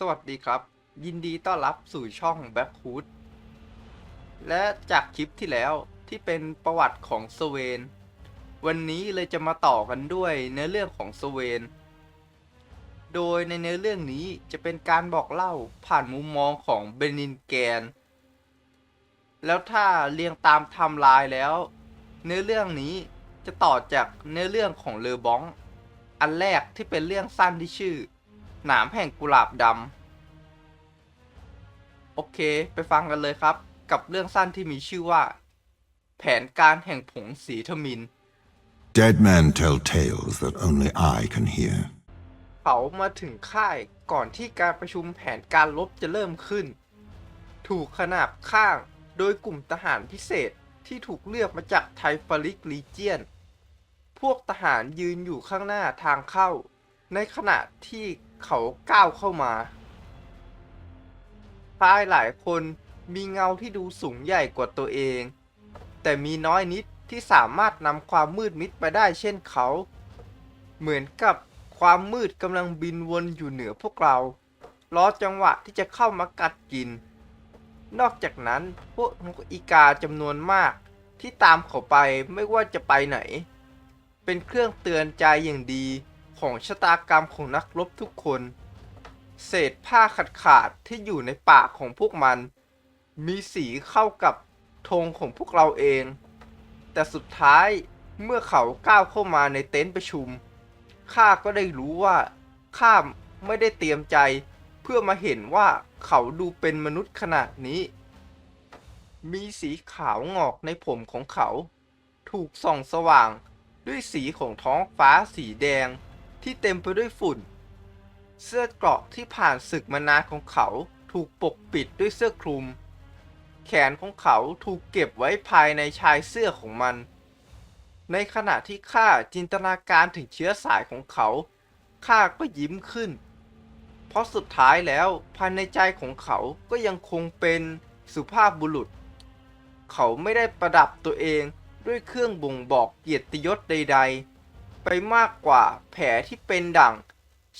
สวัสดีครับ ยินดีต้อนรับสู่ช่อง b a c k h o o d และจากคลิปที่แล้วที่เป็นประวัติของสเวน วันนี้เลยจะมาต่อกันด้วยเนื้อเรื่องของสเวน โดยในเนื้อเรื่องนี้จะเป็นการบอกเล่าผ่านมุมมองของเบนินแกน แล้วถ้าเรียงตามไทม์ไลน์แล้ว เนื้อเรื่องนี้จะต่อจากเนื้อเรื่องของเลอบอง อันแรกที่เป็นเรื่องสั้นที่ชื่อ หนามแห่งกุหลาบดำโอเค ไปฟังกันเลยครับ กับเรื่องสั้นที่มีชื่อว่า แผนการแห่งผงสีทมิน Dead men tell tales that only I can hear. เขามาถึงค่ายก่อนที่การประชุมแผนการลบจะเริ่มขึ้น ถูกขนาบข้างโดยกลุ่มทหารพิเศษที่ถูกเลือกมาจากไทฟาริกลีเจียน พวกทหารยืนอยู่ข้างหน้าทางเข้า ในขณะที่ เขาก้าวเข้ามาชายหลายคนมีเงาที่ดูสูงใหญ่กว่าตัวเอง แต่มีน้อยนิดที่สามารถนำความมืดมิดไปได้เช่นเขา เหมือนกับความมืดกำลังบินวนอยู่เหนือพวกเรารอจังหวะที่จะเข้ามากัดกิน นอกจากนั้นพวกนกอีกาจำนวนมากที่ตามเขาไปไม่ว่าจะไปไหน เป็นเครื่องเตือนใจอย่างดี ของชะตากรรมของนักรบทุกคน เศษผ้าขาดขาดๆที่อยู่ในปากของพวกมัน มีสีเข้ากับธงของพวกเราเอง แต่สุดท้ายเมื่อเขาก้าวเข้ามาในเต็นท์ประชุมข้าก็ได้รู้ว่าข้าไม่ได้เตรียมใจเพื่อมาเห็นว่าเขาดูเป็นมนุษย์ขนาดนี้ มีสีขาวงอกในผมของเขา ถูกส่องสว่างด้วยสีของท้องฟ้าสีแดง ที่เต็มไปด้วยฝุ่น เสื้อเกราะที่ผ่านศึกมานานของเขาถูกปกปิดด้วยเสื้อคลุม แขนของเขาถูกเก็บไว้ภายในชายเสื้อของมัน ในขณะที่ข้าจินตนาการถึงเชื้อสายของเขาข้าก็ยิ้มขึ้น เพราะสุดท้ายแล้วภายในใจของเขาก็ยังคงเป็นสุภาพบุรุษ เขาไม่ได้ประดับตัวเองด้วยเครื่องบ่งบอกเกียรติยศใด ๆ ไปมากกว่าแผลที่เป็นดั่ง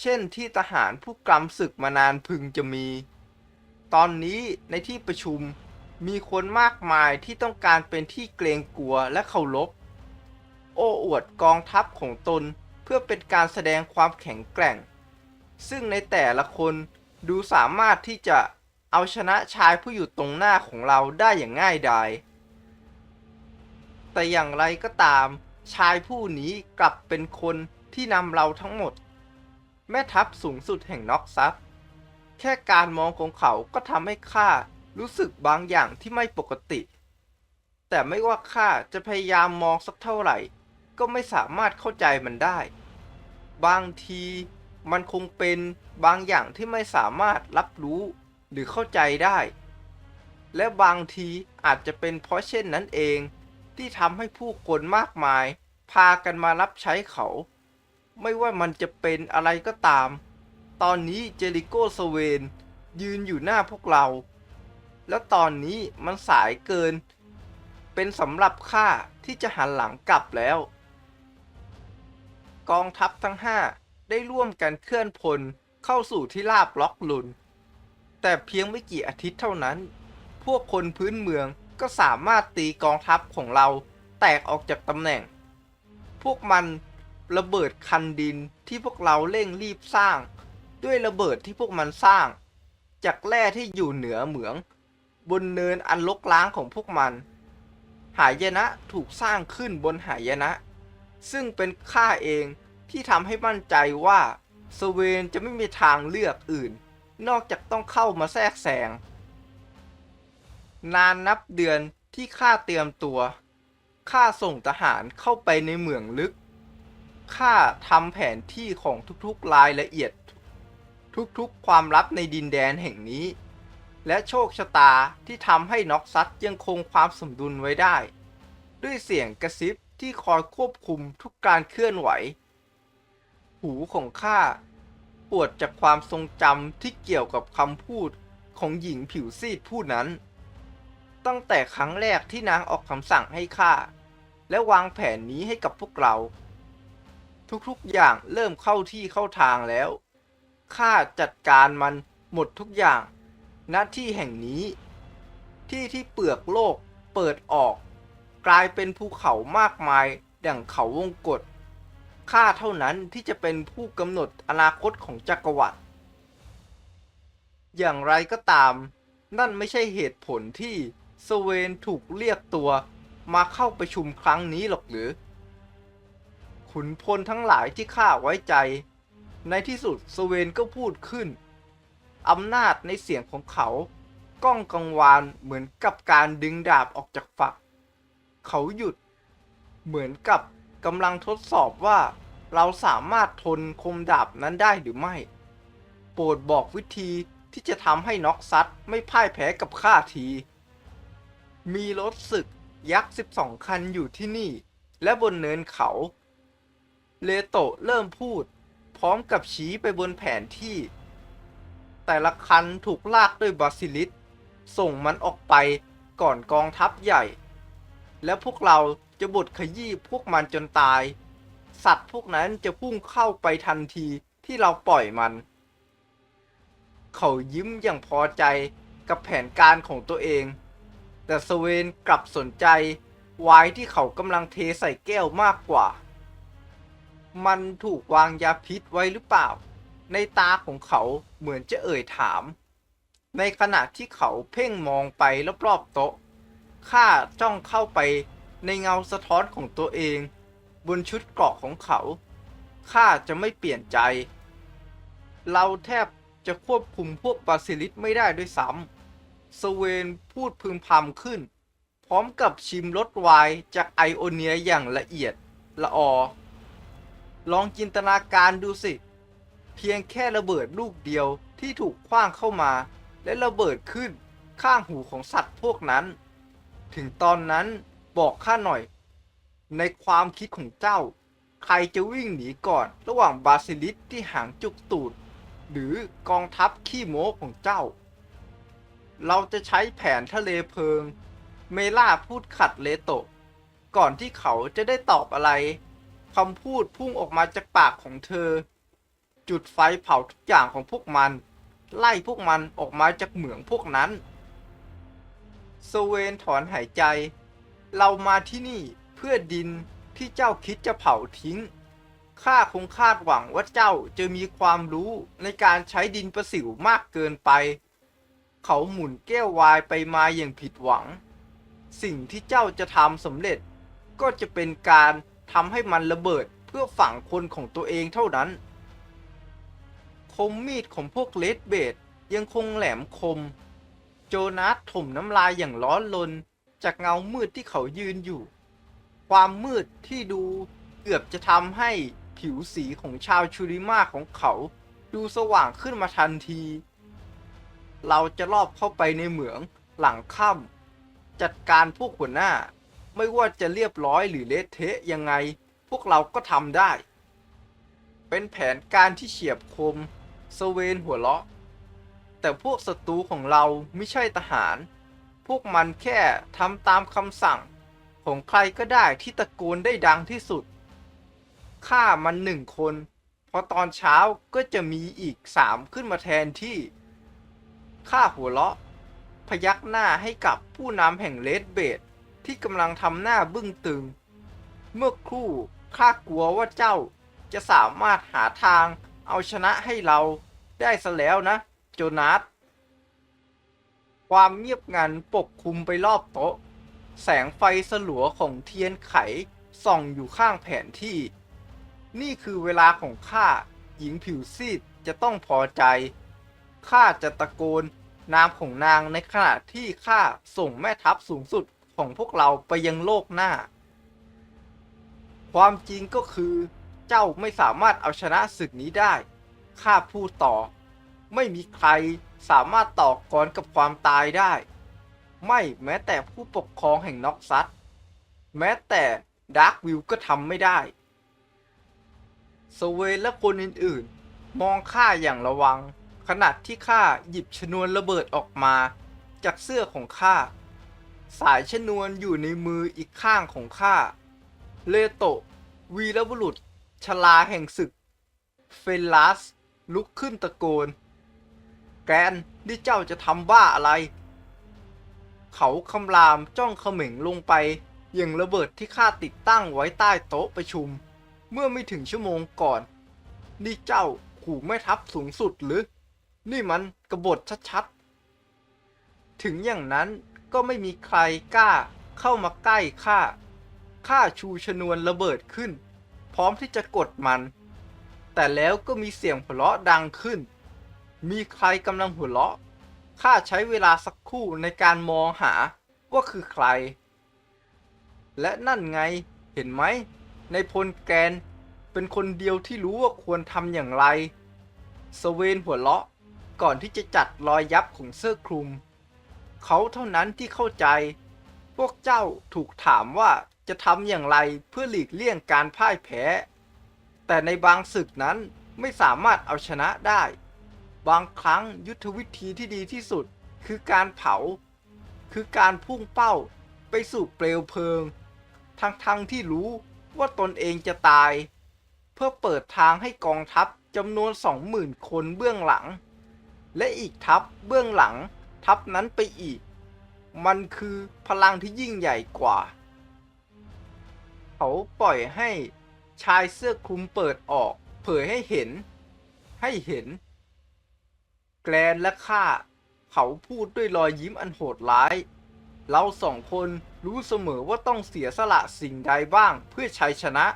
เช่นที่ทหารผู้กำศึกมานานพึงจะมี ตอนนี้ในที่ประชุมมีคนมากมายที่ต้องการเป็นที่เกรงกลัวและเคารพ โอ้อวดกองทัพของตนเพื่อเป็นการแสดงความแข็งแกร่ง ซึ่งในแต่ละคนดูสามารถที่จะเอาชนะชายผู้อยู่ตรงหน้าของเราได้อย่างง่ายดาย แต่อย่างไรก็ตาม ชายผู้นี้กลับเป็นคนที่นำเราทั้งหมด แม่ทัพสูงสุดแห่งน็อกซัสแค่การมองของเขาก็ทำให้ข้ารู้สึกบางอย่างที่ไม่ปกติ แต่ไม่ว่าข้าจะพยายามมองสักเท่าไหร่ ก็ไม่สามารถเข้าใจมันได้ บางทีมันคงเป็นบางอย่างที่ไม่สามารถรับรู้หรือเข้าใจได้ และบางทีอาจจะเป็นเพราะเช่นนั้นเอง ที่ทำให้ผู้คนมากมาย พากันมารับใช้เขา ไม่ว่ามันจะเป็นอะไรก็ตาม ตอนนี้เจริโกสเวนยืนอยู่หน้าพวกเรา แล้วตอนนี้มันสายเกิน เป็นสำหรับข้าที่จะหันหลังกลับแล้ว กองทัพทั้งห้าได้ร่วมกันเคลื่อนพลเข้าสู่ที่ราบล็อกลุน แต่เพียงไม่กี่อาทิตย์เท่านั้น พวกคนพื้นเมือง ก็สามารถตีกองทัพของเราแตกออกจากตำแหน่ง พวกมันระเบิดคันดินที่พวกเราเร่งรีบสร้าง ด้วยระเบิดที่พวกมันสร้าง จากแร่ที่อยู่เหนือเหมือง บนเนินอันลกล้างของพวกมัน หายนะถูกสร้างขึ้นบนหายนะ ซึ่งเป็นข้าเองที่ทำให้มั่นใจว่าสเวนจะไม่มีทางเลือกอื่น นอกจากต้องเข้ามาแทรกแซง นานนับเดือนที่ข้าเตรียมตัวข้าส่งทหารเข้าไปในเหมืองลึกข้าทำแผนที่ของทุกๆรายละเอียด ทุกๆความลับในดินแดนแห่งนี้ และโชคชะตาที่ทำให้น็อกซัตยังคงความสมดุลไว้ได้ ด้วยเสียงกระซิบที่คอยควบคุมทุกการเคลื่อนไหว หูของข้าปวดจากความทรงจำที่เกี่ยวกับคำพูดของหญิงผิวซีดผู้นั้น ตั้งแต่ครั้งแรกที่นางออกคำสั่งให้ข้าและวางแผนนี้ให้กับพวกเรา ทุกๆอย่างเริ่มเข้าที่เข้าทางแล้วข้าจัดการมันหมดทุกอย่างณที่แห่งนี้ ที่ที่เปลือกโลกเปิดออก กลายเป็นภูเขามากมายดั่งเขาวงกฏข้าเท่านั้นที่จะเป็นผู้กำหนดอนาคตของจักรวรรดิอย่างไรก็ตาม นั่นไม่ใช่เหตุผลที่ สเวนถูกเรียกตัวมาเข้าประชุมครั้งนี้หรอกหรือ ขุนพลทั้งหลายที่ข้าไว้ใจ ในที่สุดสเวนก็พูดขึ้น อำนาจในเสียงของเขาก้องกังวานเหมือนกับการดึงดาบออกจากฝัก เขาหยุด เหมือนกับกำลังทดสอบว่าเราสามารถทนคมดาบนั้นได้หรือไม่ โปรดบอกวิธีที่จะทำให้น็อกซัดไม่พ่ายแพ้กับข้าที มีรถศึกยักษ์ 12 คันอยู่ที่นี่ และบนเนินเขา เลโตะเริ่มพูด พร้อมกับชี้ไปบนแผนที่ แต่ละคันถูกลากด้วยบาซิลิสส่งมันออกไปก่อนกองทัพใหญ่ และพวกเราจะบดขยี้พวกมันจนตาย สัตว์พวกนั้นจะพุ่งเข้าไปทันทีที่เราปล่อยมัน เขายิ้มอย่างพอใจกับแผนการของตัวเอง แต่สเวนกลับสนใจไวน์ที่เขากำลังเทใส่แก้วมากกว่า มันถูกวางยาพิษไว้หรือเปล่า ในตาของเขาเหมือนจะเอ่ยถาม ในขณะที่เขาเพ่งมองไปรอบๆโต๊ะ ข้าจ้องเข้าไปในเงาสะท้อนของตัวเอง บนชุดเกราะของเขา ข้าจะไม่เปลี่ยนใจ เราแทบจะควบคุมพวกบาซิลิสไม่ได้ด้วยซ้ำ สเวนพูดพึมพำขึ้น พร้อมกับชิมรสไวน์จากไอโอเนียอย่างละเอียดละออ ลองจินตนาการดูสิ เพียงแค่ระเบิดลูกเดียวที่ถูกคว้างเข้ามา และระเบิดขึ้นข้างหูของสัตว์พวกนั้น ถึงตอนนั้นบอกข้าหน่อย ในความคิดของเจ้า ใครจะวิ่งหนีก่อนระหว่างบาซิลิสที่หางจุกตูด หรือกองทัพขี้โม้ของเจ้า เราจะใช้แผนทะเลเพลิง เมล่าพูดขัดเลโตะ ก่อนที่เขาจะได้ตอบอะไรคำพูดพุ่งออกมาจากปากของเธอ จุดไฟเผาทุกอย่างของพวกมัน ไล่พวกมันออกมาจากเหมืองพวกนั้นสเวนถอนหายใจ เรามาที่นี่เพื่อดินที่เจ้าคิดจะเผาทิ้ง ข้าคงคาดหวังว่าเจ้าจะมีความรู้ในการใช้ดินประสิวมากเกินไป เขาหมุนแก้ววายไปมาอย่างผิดหวัง สิ่งที่เจ้าจะทำสำเร็จ ก็จะเป็นการทำให้มันระเบิดเพื่อฝังคนของตัวเองเท่านั้น คมมีดของพวกเลดเบดยังคงแหลมคม โจนาสถมน้ำลายอย่างร้อนลนจากเงามืดที่เขายืนอยู่ ความมืดที่ดูเกือบจะทำให้ผิวสีของชาวชูริมาของเขา ดูสว่างขึ้นมาทันที เราจะลอบเข้าไปในเหมืองหลังค่ำจัดการพวกหัวหน้า ไม่ว่าจะเรียบร้อยหรือเละเทะยังไง พวกเราก็ทำได้ เป็นแผนการที่เฉียบคมสเวนหัวเราะ แต่พวกศัตรูของเราไม่ใช่ทหาร พวกมันแค่ทำตามคำสั่ง ของใครก็ได้ที่ตะโกนได้ดังที่สุดฆ่ามันหนึ่งคนพอตอนเช้าก็จะมีอีกสามขึ้นมาแทนที่ ข้าหัวเราะ พยักหน้าให้กับผู้นำแห่งเลดเบดที่กำลังทำหน้าบึ้งตึง เมื่อครู่ข้ากลัวว่าเจ้าจะสามารถหาทางเอาชนะให้เราได้ซะแล้วนะ โจนาสความเงียบงันปกคลุมไปรอบโต๊ะ แสงไฟสลัวของเทียนไขส่องอยู่ข้างแผนที่ นี่คือเวลาของข้าหญิงผิวซีดจะต้องพอใจ ข้าจะตะโกนนามของนางในขณะที่ข้าส่งแม่ทัพสูงสุดของพวกเราไปยังโลกหน้า ความจริงก็คือ เจ้าไม่สามารถเอาชนะศึกนี้ได้ ข้าพูดต่อ ไม่มีใครสามารถต่อกรกับความตายได้ ไม่แม้แต่ผู้ปกครองแห่งน็อกซัสแม้แต่ดาร์กวิวก็ทำไม่ได้สเวนและคนอื่นๆ มองข้าอย่างระวัง ขณะที่ข้าหยิบชนวนระเบิดออกมา จากเสื้อของข้า สายชนวนอยู่ในมืออีกข้างของข้า เลโตะ วีรบุรุษ ชลาแห่งศึก เฟลลัส ลุกขึ้นตะโกน แกนนี่เจ้าจะทำบ้าอะไร เขาคำรามจ้องเขม็งลงไปย่างระเบิดที่ข้าติดตั้งไว้ใต้โต๊ะประชุม เมื่อไม่ถึงชั่วโมงก่อน นี่เจ้าขู่แม่ทัพสูงสุดหรือ นี่มันกบฏชัดๆ ถึงอย่างนั้นก็ไม่มีใครกล้าเข้ามาใกล้ข้า ข้าชูชนวนระเบิดขึ้น พร้อมที่จะกดมัน แต่แล้วก็มีเสียงหัวเราะดังขึ้น มีใครกำลังหัวเราะ ข้าใช้เวลาสักครู่ในการมองหาว่าคือใคร และนั่นไงเห็นไหม ในพลแกนเป็นคนเดียวที่รู้ว่าควรทำอย่างไรสเวนหัวเราะ ก่อนที่จะจัดรอยยับของเสื้อคลุม เขาเท่านั้นที่เข้าใจ พวกเจ้าถูกถามว่าจะทำอย่างไรเพื่อหลีกเลี่ยงการพ่ายแพ้ แต่ในบางศึกนั้นไม่สามารถเอาชนะได้ บางครั้งยุทธวิธีที่ดีที่สุดคือการเผา คือการพุ่งเป้าไปสู่เปลวเพลิง ทั้งๆทที่รู้ว่าตนเองจะตาย เพื่อเปิดทางให้กองทัพจำนวนสองหมื่นคนเบื้องหลัง และอีกทัพเบื้องหลังทัพนั้นไปอีก มันคือพลังที่ยิ่งใหญ่กว่า เขาปล่อยให้ชายเสื้อคลุมเปิดออก เผยให้เห็น ให้เห็น แกลนและข้าเขาพูดด้วยรอยยิ้มอันโหดร้าย เราสองคนรู้เสมอว่าต้องเสียสละสิ่งใดบ้างเพื่อชัยชนะ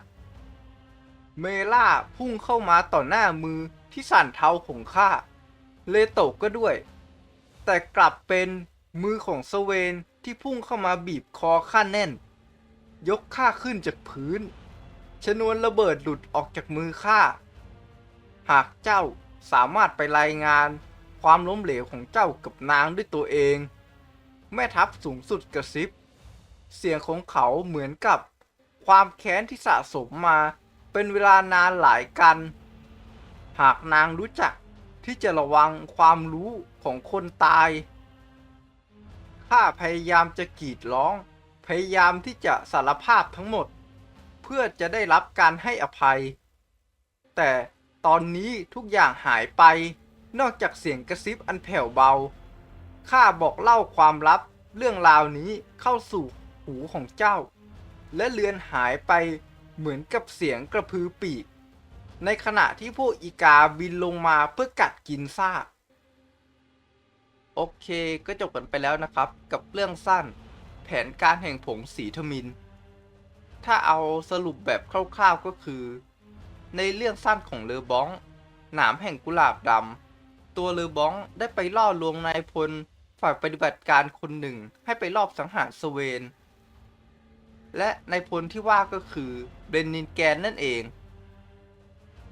เมล่าพุ่งเข้ามาต่อหน้ามือที่สั่นเทาของข้า เลโตะก็ด้วย แต่กลับเป็นมือของสเวนที่พุ่งเข้ามาบีบคอข้าแน่น ยกข้าขึ้นจากพื้น ชนวนระเบิดหลุดออกจากมือข้า หากเจ้าสามารถไปรายงานความล้มเหลวของเจ้ากับนางด้วยตัวเอง แม่ทัพสูงสุดกระซิบ เสียงของเขาเหมือนกับความแค้นที่สะสมมาเป็นเวลานานหลายกัน หากนางรู้จัก ที่จะระวังความรู้ของคนตาย ข้าพยายามจะกรีดร้อง พยายามที่จะสารภาพทั้งหมด เพื่อจะได้รับการให้อภัย แต่ตอนนี้ทุกอย่างหายไป นอกจากเสียงกระซิบอันแผ่วเบา ข้าบอกเล่าความลับเรื่องราวนี้เข้าสู่หูของเจ้า และเลือนหายไปเหมือนกับเสียงกระพือปีก ในขณะที่พวกอีกาบินลงมาเพื่อกัดกินซาก โอเคก็จบกันไปแล้วนะครับ กับเรื่องสั้น แผนการแห่งผงสีทมิน ถ้าเอาสรุปแบบคร่าวๆก็คือ ในเรื่องสั้นของเลอบอง หนามแห่งกุหลาบดำตัวเลอบองได้ไปล่อลวงนายพลฝ่ายปฏิบัติการคนหนึ่งให้ไปรอบสังหารสเวน และนายพลที่ว่าก็คือเบนนินแกนนั่นเอง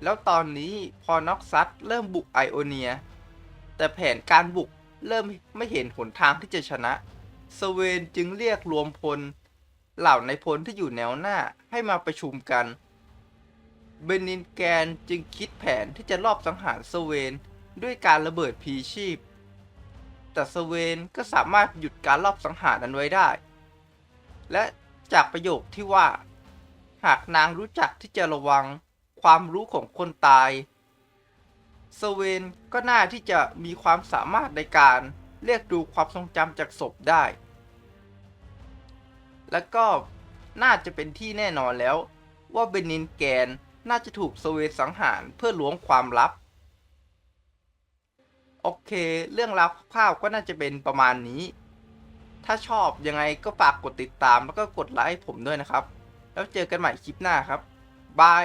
แล้วตอนนี้พอน็อกซัตเริ่มบุกไอโอเนีย แต่แผนการบุกเริ่มไม่เห็นหนทางที่จะชนะสเวนจึงเรียกรวมพล เหล่าในพลที่อยู่แนวหน้าให้มาประชุมกัน เบนินแกนจึงคิดแผนที่จะลอบสังหารสเวนด้วยการระเบิดพีชีพ แต่สเวนก็สามารถหยุดการลอบสังหารนั้นไว้ได้ และจากประโยคที่ว่า หากนางรู้จักที่จะระวัง ความรู้ของคนตายสเวนก็น่าที่จะมีความสามารถในการเรียกดูความทรงจำจากศพได้ และก็น่าจะเป็นที่แน่นอนแล้ว ว่าเบนินแกนน่าจะถูกสเวนสังหารเพื่อล้วงความลับ โอเค เรื่องราวคร่าวๆก็น่าจะเป็นประมาณนี้ ถ้าชอบยังไงก็ฝากกดติดตามแล้วก็กดไลค์ผมด้วยนะครับ แล้วเจอกันใหม่คลิปหน้าครับ บาย